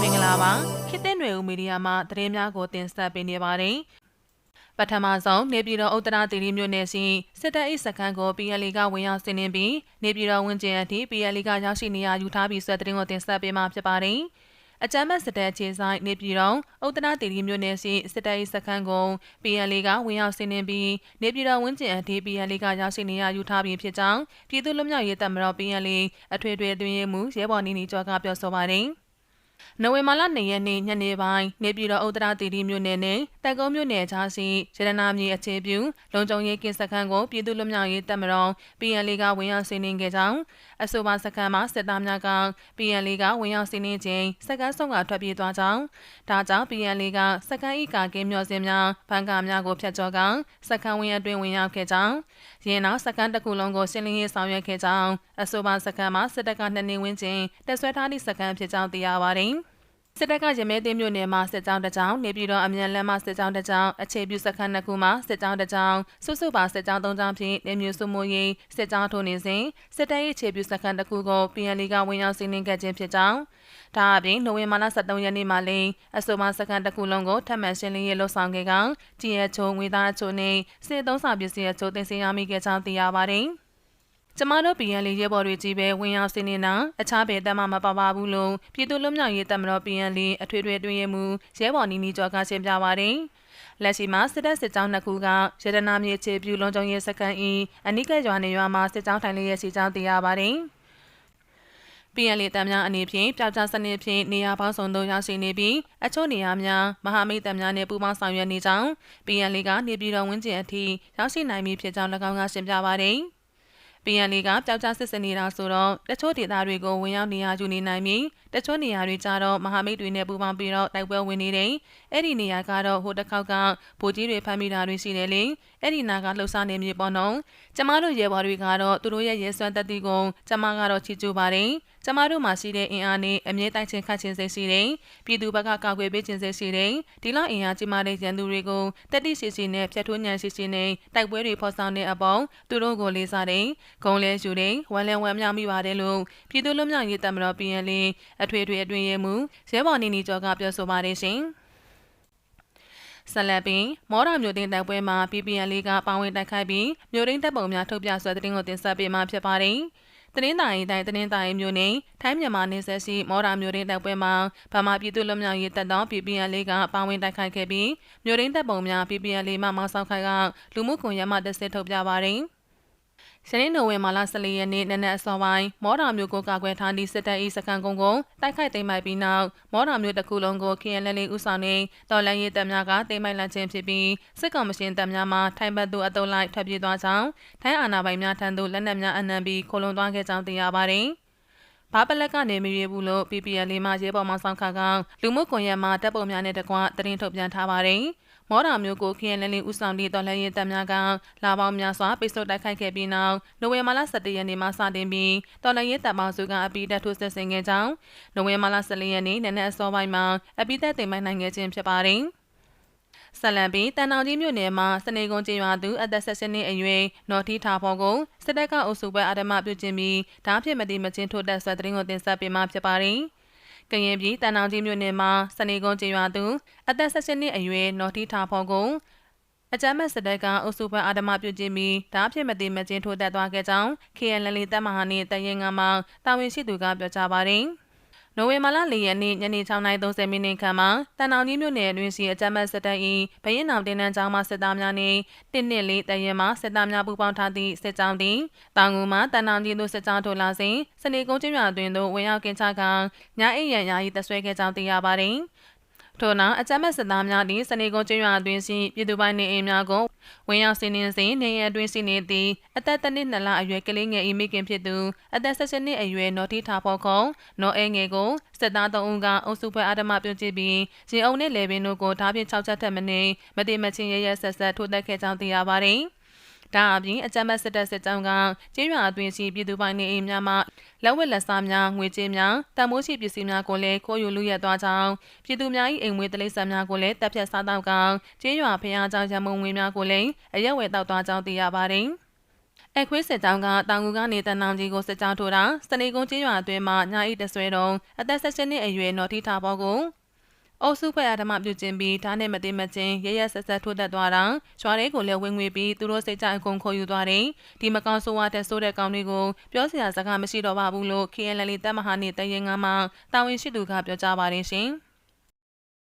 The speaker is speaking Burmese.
မင်္ဂလာပါခေတ်သစ်ຫນွေဦးမီဒီယာမှသတင်းများကိုတင်ဆက်ပေးနေပါတယ်ပထမဆုံးနေပြည်တော်ဥတ္တရတီရီမြို့နယ်ရှိစစ်တပ်၏စခန်းကို PLA ကဝင်ရောက်စီးနင်းပြီးနေပြည်တော်ဝင်းကျင်အထိ PLA ကရောက်ရှိနေရယူထားပြီးဆွဲသတင်းကိုတင်ဆက်ပေးမှာဖြစ်ပါတယ်။ အကြမ်းဖက်စစ်တပ်ခြေဆိုင်နေပြည်တော်ဥတ္တနာတီရီမြို့နယ်ရှိစစ်တပ်၏စခန်းကို PNL ကဝင်ရောက်စီးနင်းပြီးနေပြည်တော်ဝင်းကျင်အထိ PNL ကရောက်ရှိနေရယူထားပြီးဖြစ်ကြောင်းပြည်သူ့လူမျိုးရေးတပ်မတော် PNL အထွေထွေအတွင်းရေးမှူးရဲဘော်နီနီကျော်ကပြောဆိုပါတယ်။ နိုဝင်ဘာလ2ရက်နေ့ညနေပိုင်းနေပြည်တော်ဥဒ္ဒရာတီတီမြို့နယ်နဲ့တက်ကုန်းမြို့နယ်ကြားရှိရတနာမြေအခြေပြုလုံခြုံရေးကင်းစခန်းကိုပြည်သူ့လူမျိုးရေးတပ်မတော် PNL ကဝင်ရောက်စီးနင်းခဲ့ကြောင်းအဆိုပါစခန်းမှာစစ်သားများက PNL ကဝင်ရောက်စီးနင်းခြင်းစခန်းဆုံးကထွက်ပြေးသွားကြောင်းဒါကြောင့် PNL ကစခန်းဤကာကင်းမျောစင်များဘန်ကာများကိုဖျက်ချောကစခန်းဝင်းအတွင်းဝင်ရောက်ခဲ့ကြောင်းရင်းနောက်စခန်းတစ်ခုလုံးကိုရှင်းလင်းရေးဆောင်ရွက်ခဲ့ကြောင်းအဆိုပါစခန်းမှာစစ်တပ်ကနှစ်နေဝင်းချင်းတက်ဆွဲထားသည့်စခန်းဖြစ်ကြောင်းသိရပါတယ် စစ်တပ်ကရမဲသိမ်းမြို့နယ်မှာစစ်ကြောင်းတစ်ကြောင်းနေပြည်တော်အမြန်လမ်းမှာစစ်ကြောင်းတစ်ကြောင်းအခြေပြုစခန်းနှစ်ခုမှာစစ်ကြောင်းတစ်ကြောင်းစုစုပါစစ်ကြောင်းသုံးကြောင်းဖြင့်နေမျိုးစုမိုးရေးစစ်ကြောင်းထိုးနေစဉ်စစ်တပ်ရဲ့အခြေပြုစခန်းတစ်ခုကို PNL ကဝင်ရောက်စီးနင်းခဲ့ခြင်းဖြစ်ကြောင်းဒါအပြင်နိုဝင်ဘာလ23ရက်နေ့မှာလည်းအဆိုပါစခန်းတစ်ခုလုံးကိုထပ်မံရှင်းလင်းရေးလှုပ်ဆောင်ခဲ့ကကြည်ရချိုငွေသားအချိုနဲ့စစ်သုံးစာပစ္စည်းအချိုတင်စီရမိခဲ့ကြောင်းသိရပါတယ်။ ကျမတို့ PN လေးရဲဘော်တွေကြီးပဲဝင်ရောက်စီးနေတာအခြားဘယ်တမ်းမှမပါပါဘူးလို့ပြည်သူ့လူမျိုးရေးတပ်မတော် PN လေးအထွေထွေအတွင်းရေးမှူးရဲဘော်နီနီကျော်ကရှင်းပြပါတယ်လက်ရှိမှာစစ်တပ်စစ်ကြောင်းနှစ်ခုကရတနာမြေခြေပြူလုံးကျုံရေးစခန်းဤအနိကရွာနေရွာမှာစစ်ကြောင်းထိုင်လျက်ရှိကြောင်းသိရပါတယ်။ PNL တမ်းများအနေဖြင့်ပျောက်ကြားစနစ်ဖြင့်နေရာပေါင်းစုံသို့ရောက်ရှိနေပြီးအချို့နေရာများမဟာမိတ်တမ်းများနှင့်ပူးပေါင်းဆောင်ရွက်နေကြောင်း PNL ကနေပြည်တော်ဝင်းကျင်အထိရောက်ရှိနိုင်ပြီဖြစ်ကြောင်း၎င်းကရှင်းပြပါသည်။ PNL ကပျောက်ကြားစစ်စင်နေတာဆိုတော့တချို့ဒေသတွေကိုဝင်ရောက်နေရယူနေနိုင်ပြီးတချို့နေရာတွေကျတော့မဟာမိတ်တွေနဲ့ပူးပေါင်းပြီးတော့တိုက်ပွဲဝင်နေတယ်။အဲ့ဒီနေရာကတော့ဟိုတစ်ခေါက်ကဗိုလ်ကြီးတွေဖမ်းမိတာတွေရှိတယ်လေ။ အဲ့ဒီနာကလှုပ်ရှားနေမြေပေါ့နော်။ကျမတို့ရဲဘော်တွေကတော့သူတို့ရဲ့ရဲစွမ်းတက်တီကိုကျမကတော့ချီးကျူးပါတယ်။ကျမတို့မှာရှိတဲ့အင်အားနဲ့အမြဲတိုက်ချင်းခတ်ချင်းစိတ်ရှိတယ်။ပြည်သူဘက်ကကာကွယ်ပေးခြင်းစိတ်ရှိတယ်။ဒီလောက်အင်အားကြီးမားတဲ့ရန်သူတွေကိုတက်တိရှိရှိနဲ့ဖျက်ထိုးညံရှိရှိနဲ့တိုက်ပွဲတွေဖော်ဆောင်တဲ့အပေါင်းသူတို့ကိုလေးစားတယ်။ဂုံလဲယူတယ်။ဝမ်းလဲဝမ်းမြောက်မိပါတယ်လို့ပြည်သူ့လူမျိုးရေးတပ်မတော် PNL အထွေထွေအတွင်းရေးမှူးရဲဘော်နေနီကျော်ကပြောဆိုပါတယ်ရှင်။ ဆလပင်မော်ရမျိုးတင်တိုက်ပွဲမှာ PPN လေးကပါဝင်တိုက်ခိုက်ပြီးမျိုးရင်းတပ်ပုံများထုတ်ပြဆွဲတဲ့တင်ကိုတင်ဆက်ပေးမှာဖြစ်ပါတယ်။တနင်္သာရီတိုင်းတနင်္သာရီမြို့နယ်ထိုင်းမြန်မာနယ်စပ်ရှိမော်ရာမြို့ရင်းတပ်ပွဲမှာဗမာပြည်သူ့လူမျိုးရေးတပ်တော် PPN လေးကပါဝင်တိုက်ခိုက်ခဲ့ပြီးမြို့ရင်းတပ်ပုံများ PPN လေးမှမောင်းဆောက်ခိုင်ကလူမှုကွန်ရက်မှတစ်စစ်ထုတ်ပြပါတယ်။ ရှနေ့နိုဝင်ဘာလ14ရက်နေ့နနက်အစောပိုင်းမော်ဒါမျိုးကိုကာကွယ်ထားသည့်စစ်တပ်၏စခန်းကုန်းကိုတိုက်ခိုက်သိမ်းပိုက်ပြီးနောက်မော်ဒါမျိုးတစ်ခုလုံးကို KNL ဦးဆောင်နေတော်လန်ရေးတပ်များကသိမ်းပိုက်လန့်ခြင်းဖြစ်ပြီးစစ်ကောင်မရှင်တပ်များမှထိုင်ဘက်သို့အတုံးလိုက်ထွက်ပြေးသွားကြောင်းထိုင်းအာဏာပိုင်များထံသို့လက်နက်များအနှံပြီးခိုလုံသွားခဲ့ကြောင်းသိရပါသည် ဘာပလက်ကနေမရွေဘူးလို့ PPL လေးမှရဲဘော်မောင်ဆောင်ခါကလူမှုကွန်ရက်မှာတပ်ပုံများနဲ့တကွသတင်းထုတ်ပြန်ထားပါတယ်။မော်ဒါမျိုးကိုခရင်လင်းလေးဦးဆောင်သည့်တော်လှန်ရေးတပ်များကလာပေါင်းများစွာပိတ်ဆို့တိုက်ခိုက်ခဲ့ပြီးနောက်နိုဝင်ဘာလ17ရက်နေ့မှစတင်ပြီးတော်လှန်ရေးတပ်ပေါင်းစုကအပိတက်ထိုးစစ်ဆင်ခဲ့ကြောင်းနိုဝင်ဘာလ14ရက်နေ့နနက်အစောပိုင်းမှာအပိတက်တင်ပိုင်နိုင်ခဲ့ခြင်းဖြစ်ပါတယ်။ ဆလံပီတန်တောင်ကြီးမြို့နယ်မှာစနေကုန်းကျေးရွာသူအသက်16နှစ်အရွယ်နော်ထီထာဖော်ကိုစစ်တပ်ကအုပ်စုပွဲအာဓမပြုကျင်းပြီးဓာဖြစ်မတိမချင်းထိုးတက်ဆွဲတဲ့ရင်ကိုတင်ဆက်ပေးမှဖြစ်ပါတယ်။ကရင်ပြည်တန်တောင်ကြီးမြို့နယ်မှာစနေကုန်းကျေးရွာသူအသက်16နှစ်အရွယ်နော်တီထာဖော်ကိုအကြမ်းမဲ့စစ်တပ်ကအုပ်စုဖွဲ့အာဓမပြုကျင်းပြီးဓာဖြစ်မတိမချင်းထိုးတက်သွားခဲ့ကြောင်း KNL တပ်မဟာနှင့်တရင်ငါမှတာဝန်ရှိသူကပြောကြားပါတယ်။ နိုဝင်ဘာလ၄ရက်နေ့ညနေ6:30မိနစ်ခန့်မှာတန်တောင်ကြီးမြို့နယ်အတွင်းရှိအကြမ်းဖက်စစ်တပ်၏ဗရင်နောင်တင်နန်းကျောင်းမှစစ်သားများနှင့်တစ်နှစ်လေးတရင်မှစစ်သားများပူးပေါင်းထားသည့်စစ်ကြောင်းသည်တောင်ငူမှတန်တောင်ကြီးသို့စစ်ကြောင်းထိုးလာစဉ်စနေကုန်းကျွန်းတွင်သို့ဝင်ရောက်ကင်ချကညအိမ်ရန်ယာယီတဆွဲခဲ့ကြောင်းသိရပါသည်။ ထို့နောက်အကြမ်းဖက်စစ်သားများသည်စနေကုန်းကျွန်းရွာအတွင်းရှိပြည်သူပိုင်းနေအိမ်များကိုဝင်ရောက်စီးနင်းစဉ်နေရအတွင်းရှိနေသည့်အသက်တစ်နှစ်နှစ်လအရွယ်ကလေးငယ်၏မိခင်ဖြစ်သူအသက်၁၈နှစ်အရွယ်နော်တီထာဖော်ခုံနော်အဲငယ်ကိုစစ်သား၃ဦးကအုပ်စုဖွဲ့အာဓမပြုကြည့်ပြီးရင်အုံနှင့်လေပင်တို့ကိုဓာဖြင့်၆ချက်ထက်မနည်းမတိမချင်းရရဆက်ဆက်ထိုးတက်ခဲ့ကြောင်းသိရပါသည်။ ဒါအပြင်အကြမ်းဖက်စစ်တပ်စစ်ကြောင်းကကျေးရွာအတွင်းရှိပြည်သူပိုင်းနေအိမ်များမှလက်ဝက်လက်စားများငွေကြေးများတန်မိုးရှိပစ္စည်းများကိုလည်းခိုးယူလူရက်သွားကြောင်းပြည်သူများ၏အိမ်မွေးတလိပ်ဆန်များကိုလည်းတပ်ဖြတ်စားတော့ကောင်ကျေးရွာဖျားကြောင်ရမုံငွေများကိုလည်းအရက်ဝယ်တောက်သွားကြောင်းသိရပါတယ်။အခွေးစစ်ကြောင်းကတောင်ကူကနေတန်နောင်ကြီးကိုစစ်ကြောင်းထိုးတာစနေကုန်းကျေးရွာအတွင်းမှာညာဤတဆွဲတုံအသက်16နှစ်အရွယ်နော်ထီထားဘောကို အုပ်စုဖွဲ့အဓမ္မပြုခြင်းပြီးဓာတ်နဲ့မသိမချင်းရရဆက်ဆက်ထိုးတက်သွားတာရွာလေးကိုလည်းဝင်ငွေပြီးသူတို့စိတ်ကြအကုန်ခေါ်ယူသွားတယ်ဒီမကောင်းဆိုးဝါးတဲ့ဆိုးတဲ့ကောင်တွေကိုပြောစရာစကားမရှိတော့ပါဘူးလို့ KNL တပ်မဟာနေတရင်ငါမှတာဝန်ရှိသူကပြောကြားပါတယ်ရှင်